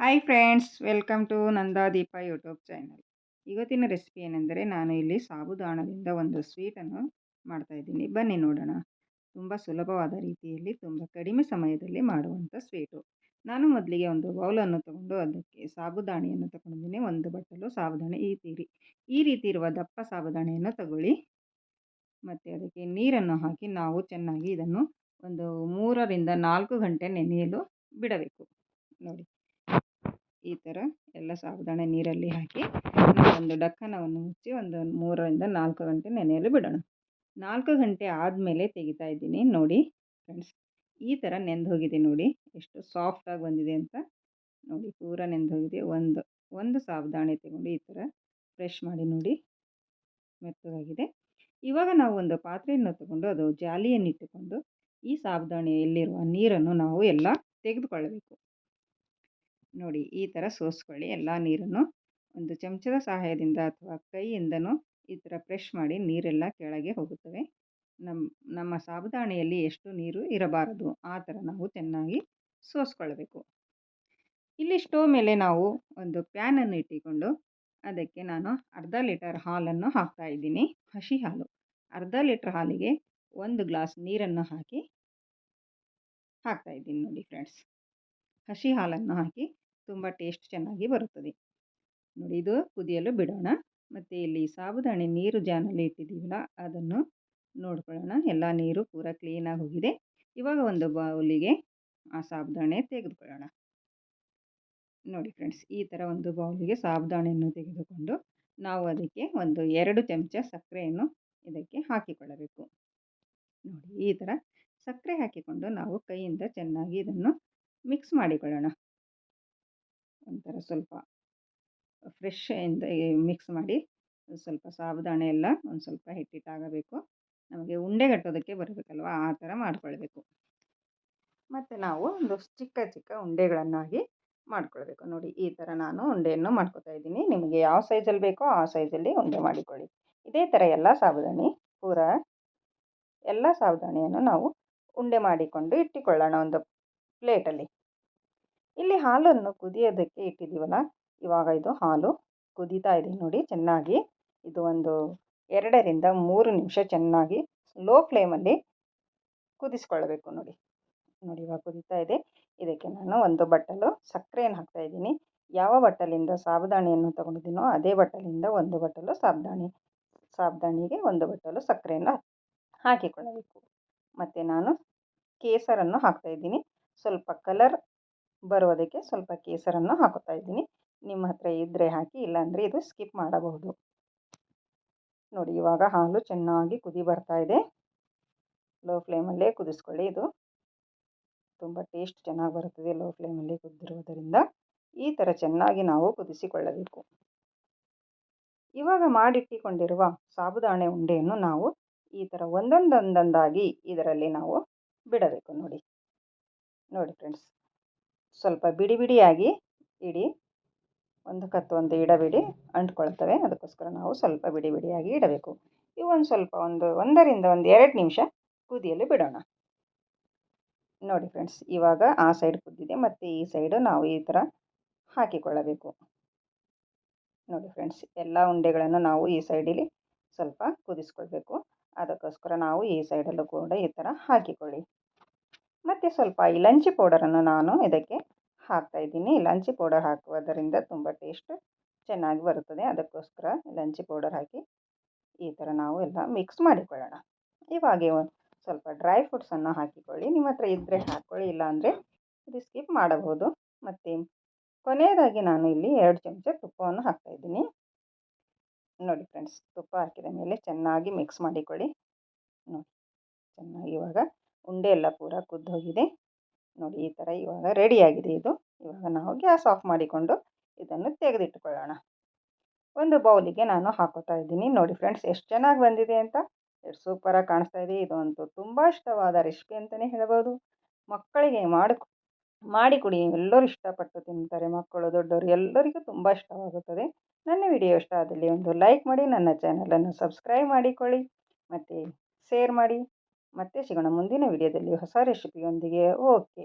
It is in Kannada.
Hi friends welcome to Nanda Deepa YouTube channel ಇವತ್ತಿನ ರೆಸಿಪಿ ಏನೆಂದರೆ ನಾನು ಇಲ್ಲಿ ಸಾಬುದಾಣದಿಂದ ಒಂದು ಸ್ವೀಟನ್ನು ಮಾಡ್ತಾಯಿದ್ದೀನಿ ಬನ್ನಿ ನೋಡೋಣ. ತುಂಬ ಸುಲಭವಾದ ರೀತಿಯಲ್ಲಿ, ತುಂಬ ಕಡಿಮೆ ಸಮಯದಲ್ಲಿ ಮಾಡುವಂಥ ಸ್ವೀಟು ನಾನು ಮೊದಲಿಗೆ ಒಂದು ಬೌಲನ್ನು ತಗೊಂಡು ಅದಕ್ಕೆ ಸಾಬುದಾಣಿಯನ್ನು ತಗೊಂಡಿದ್ದೀನಿ. ಒಂದು ಬಟ್ಟಲು ಸಾಬುದಾಣಿ ಈ ತೀರಿ. ಈ ರೀತಿ ಇರುವ ದಪ್ಪ ಸಾಬುದಾಣಿಯನ್ನು ತಗೊಳ್ಳಿ. ಮತ್ತು ಅದಕ್ಕೆ ನೀರನ್ನು ಹಾಕಿ ನಾವು ಚೆನ್ನಾಗಿ ಇದನ್ನು ಒಂದು ಮೂರರಿಂದ ನಾಲ್ಕು ಗಂಟೆ ನೆನೆಯಲು ಬಿಡಬೇಕು. ನೋಡಿ. ಈ ಥರ ಎಲ್ಲ ಸಾಬುದಾಣೆ ನೀರಲ್ಲಿ ಹಾಕಿ ಒಂದು ಡಕ್ಕನವನ್ನು ಮುಚ್ಚಿ ಒಂದು ಮೂರರಿಂದ ನಾಲ್ಕು ಗಂಟೆ ನೆನೆಯಲು ಬಿಡೋಣ. ನಾಲ್ಕು ಗಂಟೆ ಆದಮೇಲೆ ತೆಗಿತಾ ಇದ್ದೀನಿ. ನೋಡಿ ಫ್ರೆಂಡ್ಸ್ ಈ ಥರ ನೆಂದು ಹೋಗಿದೆ ನೋಡಿ. ಎಷ್ಟು ಸಾಫ್ಟಾಗಿ ಬಂದಿದೆ ಅಂತ. ನೋಡಿ ಪೂರ ನೆಂದು ಹೋಗಿದೆ. ಒಂದು ಒಂದು ಸಾಬುದಾಣೆ ತಗೊಂಡು ಈ ಥರ ಫ್ರೆಶ್ ಮಾಡಿ ನೋಡಿ ಮೆತ್ತಗಾಗಿದೆ. ಇವಾಗ ನಾವು ಒಂದು ಪಾತ್ರೆಯನ್ನು ತಗೊಂಡು ಅದು ಜಾಲಿಯನ್ನಿಟ್ಟುಕೊಂಡು ಈ ಸಾಬುದಾಣಿಯಲ್ಲಿರುವ ನೀರನ್ನು ನಾವು ಎಲ್ಲ ತೆಗೆದುಕೊಳ್ಳಬೇಕು. ನೋಡಿ ಈ ಥರ ಸೋಸ್ಕೊಳ್ಳಿ ಎಲ್ಲ ನೀರನ್ನು. ಒಂದು ಚಮಚದ ಸಹಾಯದಿಂದ ಅಥವಾ ಕೈಯಿಂದನೂ ಈ ಥರ ಪ್ರೆಶ್ ಮಾಡಿ ನೀರೆಲ್ಲ ಕೆಳಗೆ ಹೋಗುತ್ತವೆ. ನಮ್ಮ ನಮ್ಮ ಸಾಬುದಾಣಿಯಲ್ಲಿ ಎಷ್ಟು ನೀರು ಇರಬಾರದು ಆ ಥರ ನಾವು ಚೆನ್ನಾಗಿ ಸೋಸ್ಕೊಳ್ಬೇಕು. ಇಲ್ಲಿ ಸ್ಟೋವ್ ಮೇಲೆ ನಾವು ಒಂದು ಪ್ಯಾನನ್ನು ಇಟ್ಟುಕೊಂಡು ಅದಕ್ಕೆ ನಾನು ಅರ್ಧ ಲೀಟರ್ ಹಾಲನ್ನು ಹಾಕ್ತಾ ಇದ್ದೀನಿ. ಹಸಿ ಹಾಲು. ಅರ್ಧ ಲೀಟರ್ ಹಾಲಿಗೆ ಒಂದು ಗ್ಲಾಸ್ ನೀರನ್ನು ಹಾಕಿ ಹಾಕ್ತಾ ಇದ್ದೀನಿ ನೋಡಿ ಫ್ರೆಂಡ್ಸ್. ಹಸಿ ಹಾಲನ್ನು ಹಾಕಿ ತುಂಬ ಟೇಸ್ಟ್ ಚೆನ್ನಾಗಿ ಬರುತ್ತದೆ. ನೋಡಿ ಇದು ಕುದಿಯಲು ಬಿಡೋಣ. ಮತ್ತು ಇಲ್ಲಿ ಸಾಬುದಾಣಿ ನೀರು ಜಾನಲ್ಲಿ ಇಟ್ಟಿದ್ದೀವಲ್ಲ, ಅದನ್ನು ನೋಡ್ಕೊಳ್ಳೋಣ. ಎಲ್ಲ ನೀರು ಪೂರ ಕ್ಲೀನಾಗಿ ಹೋಗಿದೆ. ಇವಾಗ ಒಂದು ಬೌಲಿಗೆ ಆ ಸಾಬುದಾಣೆ ತೆಗೆದುಕೊಳ್ಳೋಣ. ನೋಡಿ ಫ್ರೆಂಡ್ಸ್ ಈ ಥರ ಒಂದು ಬೌಲಿಗೆ ಸಾಬುದಾಣೆಯನ್ನು ತೆಗೆದುಕೊಂಡು ನಾವು ಅದಕ್ಕೆ ಒಂದು ಎರಡು ಚಮಚ ಸಕ್ಕರೆಯನ್ನು ಇದಕ್ಕೆ ಹಾಕಿಕೊಳ್ಳಬೇಕು. ನೋಡಿ ಈ ಥರ ಸಕ್ಕರೆ ಹಾಕಿಕೊಂಡು ನಾವು ಕೈಯಿಂದ ಚೆನ್ನಾಗಿ ಇದನ್ನು ಮಿಕ್ಸ್ ಮಾಡಿಕೊಳ್ಳೋಣ. ಒಂಥರ ಸ್ವಲ್ಪ ಫ್ರೆಶ್ ಇಂದ ಮಿಕ್ಸ್ ಮಾಡಿ, ಸ್ವಲ್ಪ ಸಾಬುದಾಣೆ ಎಲ್ಲ ಒಂದು ಸ್ವಲ್ಪ ಹಿಟ್ಟಿಟ್ಟಾಗಬೇಕು. ನಮಗೆ ಉಂಡೆ ಕಟ್ಟೋದಕ್ಕೆ ಬರಬೇಕಲ್ವ? ಆ ಥರ ಮಾಡ್ಕೊಳ್ಬೇಕು. ಮತ್ತು ನಾವು ಒಂದು ಚಿಕ್ಕ ಚಿಕ್ಕ ಉಂಡೆಗಳನ್ನಾಗಿ ಮಾಡ್ಕೊಳ್ಬೇಕು. ನೋಡಿ, ಈ ಥರ ನಾನು ಉಂಡೆಯನ್ನು ಮಾಡ್ಕೊತಾ ಇದ್ದೀನಿ. ನಿಮಗೆ ಯಾವ ಸೈಜಲ್ಲಿ ಬೇಕೋ ಆ ಸೈಜಲ್ಲಿ ಉಂಡೆ ಮಾಡಿಕೊಳ್ಳಿ. ಇದೇ ಥರ ಎಲ್ಲ ಸಾಬುದಾಣಿ ಪೂರ ಎಲ್ಲ ಸಾಬುದಾಣಿಯನ್ನು ನಾವು ಉಂಡೆ ಮಾಡಿಕೊಂಡು ಇಟ್ಟುಕೊಳ್ಳೋಣ ಒಂದು ಪ್ಲೇಟಲ್ಲಿ ಹಾಲನ್ನು ಕುದಿಯೋದಕ್ಕೆ ಇಟ್ಟಿದ್ದೀವಲ್ಲ, ಇವಾಗ ಇದು ಹಾಲು ಕುದೀತಾ ಇದೆ ನೋಡಿ ಚೆನ್ನಾಗಿ. ಇದು ಒಂದು ಎರಡರಿಂದ ಮೂರು ನಿಮಿಷ ಚೆನ್ನಾಗಿ ಲೋ ಫ್ಲೇಮಲ್ಲಿ ಕುದಿಸ್ಕೊಳ್ಬೇಕು ನೋಡಿ. ನೋಡಿ ಇವಾಗ ಕುದೀತಾ ಇದೆ. ಇದಕ್ಕೆ ನಾನು ಒಂದು ಬಟ್ಟಲು ಸಕ್ಕರೆಯನ್ನು ಹಾಕ್ತಾಯಿದ್ದೀನಿ ಯಾವ ಬಟ್ಟಲಿಂದ ಸಾಬುದಾಣಿಯನ್ನು ತಗೊಂಡಿದ್ದೀನೋ ಅದೇ ಬಟ್ಟಲಿಂದ ಒಂದು ಬಟ್ಟಲು ಸಾಬುದಾಣಿ, ಸಾಬುದಾಣಿಗೆ ಒಂದು ಬಟ್ಟಲು ಸಕ್ಕರೆಯನ್ನು ಹಾಕಿಕೊಳ್ಳಬೇಕು. ಮತ್ತು ನಾನು ಕೇಸರನ್ನು ಹಾಕ್ತಾಯಿದ್ದೀನಿ ಸ್ವಲ್ಪ ಕಲರ್ ಬರೋದಕ್ಕೆ ಸ್ವಲ್ಪ ಕೇಸರನ್ನು ಹಾಕುತ್ತಾ ಇದ್ದೀನಿ. ನಿಮ್ಮ ಹತ್ರ ಇದ್ದರೆ ಹಾಕಿ, ಇಲ್ಲಾಂದರೆ ಇದು ಸ್ಕಿಪ್ ಮಾಡಬಹುದು. ನೋಡಿ, ಇವಾಗ ಹಾಲು ಚೆನ್ನಾಗಿ ಕುದಿ ಬರ್ತಾ ಇದೆ. ಲೋ ಫ್ಲೇಮಲ್ಲೇ ಕುದಿಸ್ಕೊಳ್ಳಿ. ಇದು ತುಂಬ ಟೇಸ್ಟ್ ಚೆನ್ನಾಗಿ ಬರುತ್ತದೆ ಲೋ ಫ್ಲೇಮಲ್ಲಿ ಕುದ್ದಿರುವುದರಿಂದ. ಈ ಥರ ಚೆನ್ನಾಗಿ ನಾವು ಕುದಿಸಿಕೊಳ್ಳಬೇಕು. ಇವಾಗ ಮಾಡಿಟ್ಟಿಕೊಂಡಿರುವ ಸಾಬುದಾಣೆ ಉಂಡೆಯನ್ನು ನಾವು ಈ ಥರ ಒಂದೊಂದೊಂದೊಂದಾಗಿ ಇದರಲ್ಲಿ ನಾವು ಬಿಡಬೇಕು. ನೋಡಿ ನೋಡಿ ಫ್ರೆಂಡ್ಸ್. ಸ್ವಲ್ಪ ಬಿಡಿ ಬಿಡಿಯಾಗಿ ಇಡಿ. ಒಂದು ಕತ್ತು ಒಂದು ಇಡಬೇಡಿ ಅಂಟ್ಕೊಳ್ತವೆ. ಅದಕ್ಕೋಸ್ಕರ ನಾವು ಸ್ವಲ್ಪ ಬಿಡಿ ಬಿಡಿಯಾಗಿ ಇಡಬೇಕು. ಇವು ಒಂದು ಸ್ವಲ್ಪ ಒಂದು ಒಂದರಿಂದ ಒಂದು ಎರಡು ನಿಮಿಷ ಕುದಿಯಲು ಬಿಡೋಣ. ನೋಡಿ ಫ್ರೆಂಡ್ಸ್, ಇವಾಗ ಆ ಸೈಡ್ ಕುದ್ದಿದೆ. ಮತ್ತು ಈ ಸೈಡು ನಾವು ಈ ಥರ ಹಾಕಿಕೊಳ್ಳಬೇಕು. ನೋಡಿ ಫ್ರೆಂಡ್ಸ್, ಎಲ್ಲ ಉಂಡೆಗಳನ್ನು ನಾವು ಈ ಸೈಡಲ್ಲಿ ಸ್ವಲ್ಪ ಕುದಿಸ್ಕೊಳ್ಬೇಕು. ಅದಕ್ಕೋಸ್ಕರ ನಾವು ಈ ಸೈಡಲ್ಲೂ ಕೂಡ ಈ ಥರ ಹಾಕಿಕೊಳ್ಳಿ. ಮತ್ತು ಸ್ವಲ್ಪ ಇಲಂಚಿ ಪೌಡರನ್ನು ನಾನು ಇದಕ್ಕೆ ಹಾಕ್ತಾಯಿದ್ದೀನಿ ಇಲಾಂಚಿ ಪೌಡರ್ ಹಾಕುವುದರಿಂದ ತುಂಬ ಟೇಸ್ಟ್ ಚೆನ್ನಾಗಿ ಬರುತ್ತದೆ. ಅದಕ್ಕೋಸ್ಕರ ಇಲಾಂಚಿ ಪೌಡರ್ ಹಾಕಿ ಈ ಥರ ನಾವು ಎಲ್ಲ ಮಿಕ್ಸ್ ಮಾಡಿಕೊಳ್ಳೋಣ. ಇವಾಗೆ ಒಂದು ಸ್ವಲ್ಪ ಡ್ರೈ ಫ್ರೂಟ್ಸನ್ನು ಹಾಕಿಕೊಳ್ಳಿ. ನಿಮ್ಮ ಹತ್ರ ಇದ್ದರೆ ಹಾಕ್ಕೊಳ್ಳಿ ಇಲ್ಲಾಂದರೆ ಇದು ಸ್ಕಿಪ್ ಮಾಡಬಹುದು. ಮತ್ತು ಕೊನೆಯದಾಗಿ ನಾನು ಇಲ್ಲಿ ಎರಡು ಚಮಚ ತುಪ್ಪವನ್ನು ಹಾಕ್ತಾಯಿದ್ದೀನಿ ನೋಡಿ ಫ್ರೆಂಡ್ಸ್, ತುಪ್ಪ ಹಾಕಿದ ಮೇಲೆ ಚೆನ್ನಾಗಿ ಮಿಕ್ಸ್ ಮಾಡಿಕೊಳ್ಳಿ. ನೋಡಿ, ಚೆನ್ನಾಗಿ ಇವಾಗ ಉಂಡೆ ಎಲ್ಲ ಪೂರ ಕುದ್ದು ಹೋಗಿದೆ. ನೋಡಿ ಈ ಥರ ಇವಾಗ ರೆಡಿಯಾಗಿದೆ ಇದು. ಇವಾಗ ನಾವು ಗ್ಯಾಸ್ ಆಫ್ ಮಾಡಿಕೊಂಡು ಇದನ್ನು ತೆಗೆದಿಟ್ಟುಕೊಳ್ಳೋಣ. ಒಂದು ಬೌಲಿಗೆ ನಾನು ಹಾಕೋತಾ ಇದ್ದೀನಿ. ನೋಡಿ ಫ್ರೆಂಡ್ಸ್ ಎಷ್ಟು ಚೆನ್ನಾಗಿ ಬಂದಿದೆ ಅಂತ. ಎಷ್ಟು ಸೂಪರಾಗಿ ಕಾಣಿಸ್ತಾ ಇದೆ. ಇದಂತೂ ತುಂಬ ಇಷ್ಟವಾದ ರೆಸಿಪಿ ಅಂತಲೇ ಹೇಳ್ಬೋದು. ಮಕ್ಕಳಿಗೆ ಮಾಡಿ ಮಾಡಿ ಕೊಡಿ. ಎಲ್ಲರೂ ಇಷ್ಟಪಟ್ಟು ತಿಂತಾರೆ ಮಕ್ಕಳು, ದೊಡ್ಡವರು. ಎಲ್ಲರಿಗೂ ತುಂಬ ಇಷ್ಟವಾಗುತ್ತದೆ. ನನ್ನ ವಿಡಿಯೋ ಇಷ್ಟ ಆದಲ್ಲಿ ಒಂದು ಲೈಕ್ ಮಾಡಿ, ನನ್ನ ಚಾನಲನ್ನು ಸಬ್ಸ್ಕ್ರೈಬ್ ಮಾಡಿಕೊಳ್ಳಿ. ಮತ್ತು ಶೇರ್ ಮಾಡಿ. ಮತ್ತೆ ಸಿಗೋಣ ಮುಂದಿನ ವಿಡಿಯೋದಲ್ಲಿ ಹೊಸ ರೆಸಿಪಿಯೊಂದಿಗೆ ಓಕೆ